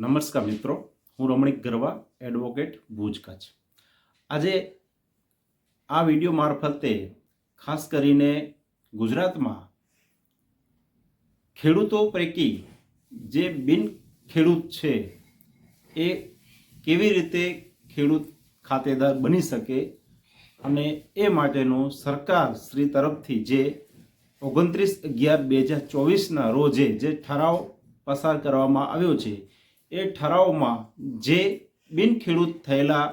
નમસ્કાર મિત્રો, હું રમણીક ગરવા, એડવોકેટ ભુજ કચ્છ. આજે આ વીડિયો મારફતે ખાસ કરીને ગુજરાતમાં ખેડૂતો પૈકી જે બિન ખેડૂત છે, એ કેવી રીતે ખેડૂત ખાતેદાર બની શકે અને એ માટેનો સરકાર શ્રી તરફથી જે ઓગણત્રીસ અગિયાર બે હજાર ચોવીસના રોજે જે ઠરાવ પસાર કરવામાં આવ્યો છે એ ઠરાવમાં જે બિનખેડૂત થયેલા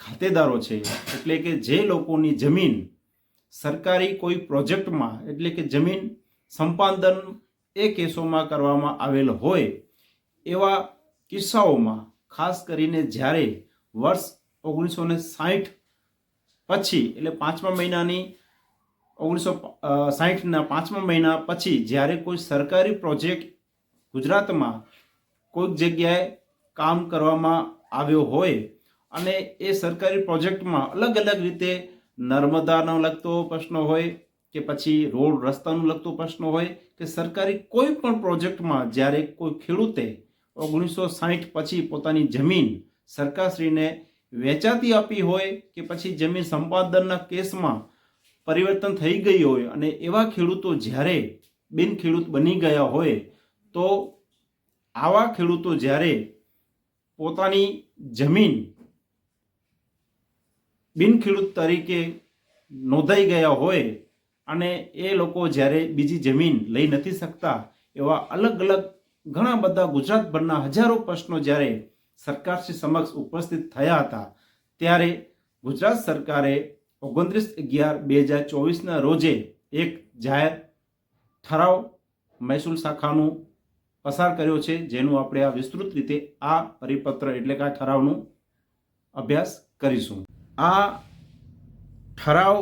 ખાતેદારો છે, એટલે કે જે લોકોની જમીન સરકારી કોઈ પ્રોજેક્ટમાં, એટલે કે જમીન સંપાદન એ કેસોમાં કરવામાં આવેલ હોય, એવા કિસ્સાઓમાં ખાસ કરીને જ્યારે વર્ષ ઓગણીસો ને સાઠ પછી, એટલે પાંચમા મહિનાની ઓગણીસો સાહીઠના પાંચમા મહિના પછી જ્યારે કોઈ સરકારી પ્રોજેક્ટ ગુજરાતમાં કોઈક જગ્યાએ કામ કરવામાં આવ્યો હોય અને એ સરકારી પ્રોજેક્ટમાં અલગ અલગ રીતે નર્મદાનો લગતો પ્રશ્ન હોય કે પછી રોડ રસ્તાનું લગતો પ્રશ્ન હોય કે સરકારી કોઈ પણ પ્રોજેક્ટમાં જ્યારે કોઈ ખેડૂતે ઓગણીસો સાહીઠ પછી પોતાની જમીન સરકારશ્રીને વેચાતી આપી હોય કે પછી જમીન સંપાદનના કેસમાં પરિવર્તન થઈ ગઈ હોય અને એવા ખેડૂતો જ્યારે બિન ખેડૂત બની ગયા હોય તો આવા ખેડૂતો જ્યારે પોતાની જમીન બિનખેડૂત તરીકે નોંધાઈ ગયા હોય અને એ લોકો જ્યારે બીજી જમીન લઈ નથી શકતા, એવા અલગ અલગ ઘણા બધા ગુજરાતભરના હજારો પ્રશ્નો જ્યારે સરકારશ્રી સમક્ષ ઉપસ્થિત થયા હતા, ત્યારે ગુજરાત સરકારે ઓગણત્રીસ અગિયાર બે હજાર ચોવીસના રોજે એક જાહેર ઠરાવ મહેસૂલ શાખાનું પસાર કર્યો છે, જેનું આપણે આ વિસ્તૃત રીતે આ પરિપત્ર એટલે કે આ ઠરાવનું અભ્યાસ કરીશું. આ ઠરાવ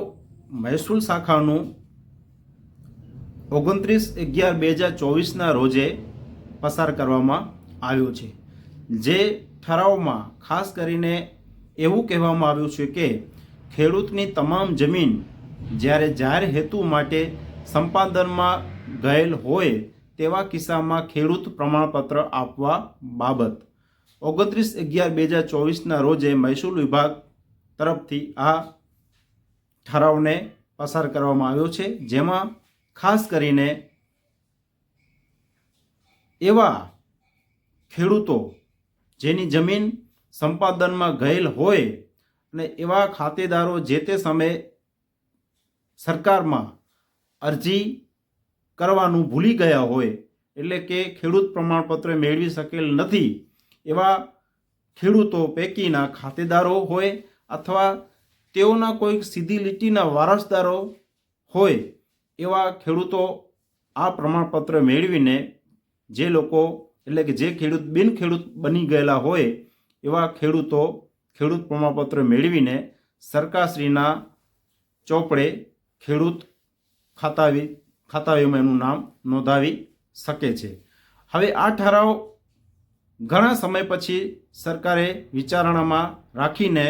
મહેસૂલ શાખાનું ઓગણત્રીસ અગિયાર બે હજાર ચોવીસના રોજે પસાર કરવામાં આવ્યો છે. જે ઠરાવમાં ખાસ કરીને એવું કહેવામાં આવ્યું છે કે ખેડૂતની તમામ જમીન જ્યારે જાહેર હેતુ માટે સંપાદનમાં ગયેલ હોય તેવા કિસ્સામાં ખેડૂત પ્રમાણપત્ર આપવા બાબત. ઓગણત્રીસ અગિયાર બે હજાર ચોવીસના રોજે મહેસૂલ વિભાગ તરફથી આ ઠરાવને પસાર કરવામાં આવ્યો છે, જેમાં ખાસ કરીને એવા ખેડૂતો જેની જમીન સંપાદનમાં ગયેલ હોય અને એવા ખાતેદારો જે તે સમયે સરકારમાં અરજી કરવાનું ભૂલી ગયા હોય, એટલે કે ખેડૂત પ્રમાણપત્ર મેળવી શકેલ નથી, એવા ખેડૂતો પૈકીના ખાતેદારો હોય અથવા તેઓના કોઈક સીધી લીટીના વારસદારો હોય, એવા ખેડૂતો આ પ્રમાણપત્ર મેળવીને જે લોકો, એટલે કે જે ખેડૂત બિન ખેડૂત બની ગયેલા હોય, એવા ખેડૂતો ખેડૂત પ્રમાણપત્ર મેળવીને સરકારશ્રીના ચોપડે ખેડૂત ખાતાવી ખાતાવીમાં એનું નામ નોંધાવી શકે છે. હવે આ ઠરાવ ઘણા સમય પછી સરકારે વિચારણામાં રાખીને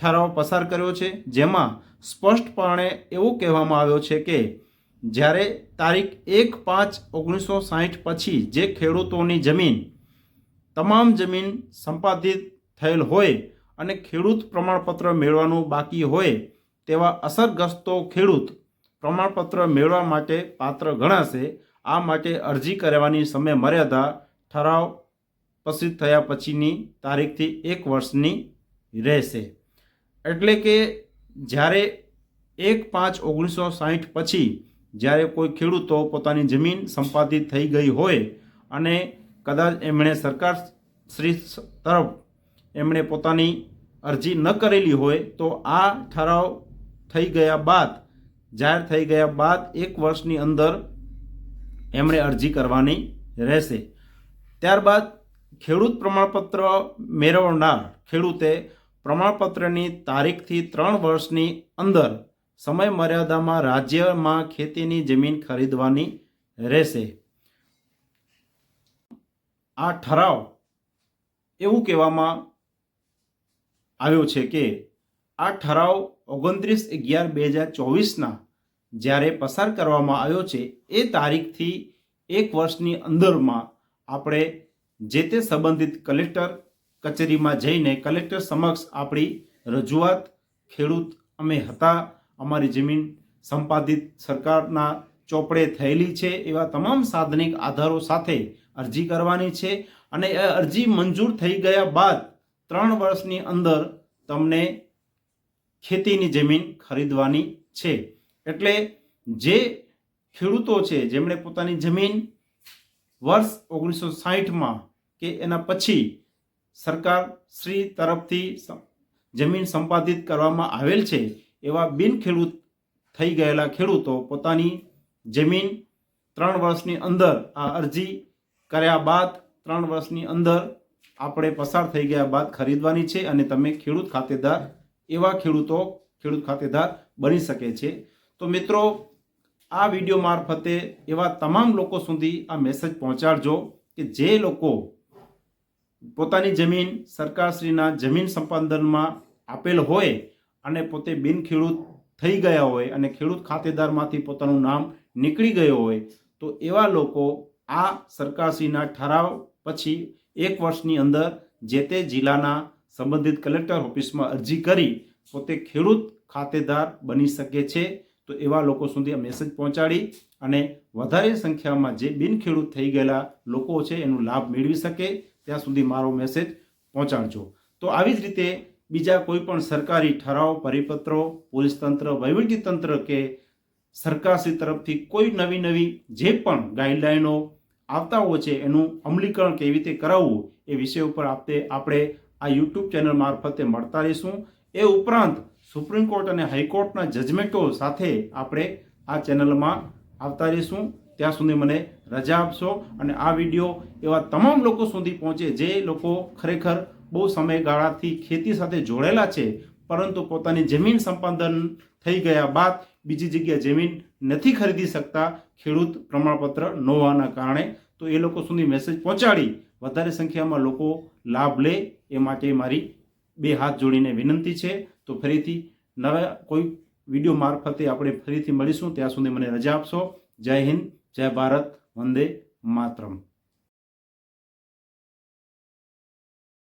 ઠરાવ પસાર કર્યો છે, જેમાં સ્પષ્ટપણે એવું કહેવામાં આવ્યો છે કે જ્યારે તારીખ એક પાંચ ઓગણીસો સાહીઠ પછી જે ખેડૂતોની જમીન, તમામ જમીન સંપાદિત થયેલ હોય અને ખેડૂત પ્રમાણપત્ર મેળવવાનું બાકી હોય તેવા અસરગ્રસ્તો ખેડૂત પ્રમાણપત્ર મેળવવા માટે પાત્ર ગણાશે. આ માટે અરજી કરવાની સમય મર્યાદા ઠરાવ પસિત થયા પછીની તારીખથી એક વર્ષની રહેશે. એટલે કે જ્યારે એક પાંચ ઓગણીસો સાહીઠ પછી જ્યારે કોઈ ખેડૂતો પોતાની જમીન સંપાદિત થઈ ગઈ હોય અને કદાચ એમણે સરકાર શ્રી તરફ એમણે પોતાની અરજી ન કરેલી હોય તો આ ઠરાવ થઈ ગયા બાદ જાહેર થઈ ગયા બાદ એક વર્ષની અંદર એમણે અરજી કરવાની રહેશે. ત્યારબાદ ખેડૂત પ્રમાણપત્ર મેળવનાર ખેડૂતે પ્રમાણપત્રની તારીખથી ત્રણ વર્ષની અંદર સમય મર્યાદામાં રાજ્યમાં ખેતીની જમીન ખરીદવાની રહેશે. આ ઠરાવ એવું કહેવામાં આવ્યો છે કે આ ઠરાવ ઓગણત્રીસ અગિયાર બે હજાર ચોવીસના જ્યારે પસાર કરવામાં આવ્યો છે, એ તારીખથી એક વર્ષની અંદરમાં આપણે જે તે સંબંધિત કલેક્ટર કચેરીમાં જઈને કલેક્ટર સમક્ષ આપણી રજૂઆત, ખેડૂત અમે હતા, અમારી જમીન સંપાદિત સરકારના ચોપડે થયેલી છે, એવા તમામ સાધનિક આધારો સાથે અરજી કરવાની છે અને એ અરજી મંજૂર થઈ ગયા બાદ ત્રણ વર્ષની અંદર તમને ખેતીની જમીન ખરીદવાની છે. એટલે જે ખેડૂતો છે, જેમણે પોતાની જમીન વર્ષ ઓગણીસો સાહીઠમાં કે એના પછી સરકાર શ્રી તરફથી જમીન સંપાદિત કરવામાં આવેલ છે, એવા બિન ખેડૂત થઈ ગયેલા ખેડૂતો પોતાની જમીન ત્રણ વર્ષની અંદર આ અરજી કર્યા બાદ ત્રણ વર્ષની અંદર આપણે પસાર થઈ ગયા બાદ ખરીદવાની છે અને તમે ખેડૂત ખાતેદાર, એવા ખેડૂતો, ખેડૂત ખાતેદાર બની શકે છે. તો મિત્રો, આ વીડિયો મારફતે એવા તમામ લોકો સુધી આ મેસેજ પહોંચાડજો કે જે લોકો પોતાની જમીન સરકારશ્રીના જમીન સંપાદનમાં આપેલ હોય અને પોતે બિન ખેડૂત થઈ ગયા હોય અને ખેડૂત ખાતેદારમાંથી પોતાનું નામ નીકળી ગયું હોય, તો એવા લોકો આ સરકારશ્રીના ઠરાવ પછી એક વર્ષની અંદર જે તે જિલ્લાના સંબંધિત કલેક્ટર ઓફિસમાં અરજી કરી પોતે ખેડૂત ખાતેદાર બની શકે છે. તો એવા લોકો સુધી આ મેસેજ પહોંચાડી અને વધારે સંખ્યામાં જે બિનખેડૂત થઈ ગયેલા લોકો છે એનો લાભ મેળવી શકે. ત્યાં સુધી મારો મેસેજ પહોંચાડજો. તો આવી જ રીતે બીજા કોઈ પણ સરકારી ઠરાવ, પરિપત્રો, પોલીસ તંત્ર, વહીવટી તંત્ર કે સરકારશ્રી તરફથી કોઈ નવી નવી જે પણ ગાઈડલાઈનો આવતા હોય છે એનું અમલીકરણ કેવી રીતે કરાવવું એ વિષય ઉપર આપણે આપણે આ યુટ્યુબ ચેનલ મારફતે મળતા રહીશું. એ ઉપરાંત સુપ્રીમ કોર્ટ અને હાઈકોર્ટના જજમેન્ટો સાથે આપણે આ ચેનલમાં આવતા રહીશું. ત્યાં સુધી મને રજા આપશો અને આ વીડિયો એવા તમામ લોકો સુધી પહોંચે જે લોકો ખરેખર બહુ સમયગાળાથી ખેતી સાથે જોડાયેલા છે, પરંતુ પોતાની જમીન સંપાદન થઈ ગયા બાદ બીજી જગ્યાએ જમીન નથી ખરીદી શકતા, ખેડૂત પ્રમાણપત્ર ન હોવાના કારણે તો એ લોકો સુધી મેસેજ પહોંચાડી વધારે સંખ્યામાં લોકો લાભ લે એ માટે મારી બે હાથ જોડીને વિનંતી છે. તો ફરીથી નવા કોઈ વીડિયો મારફતે આપણે ફરીથી મળીશું. ત્યાં સુધી મને રજા આપશો. જય હિન્દ, જય ભારત, વંદે માતરમ.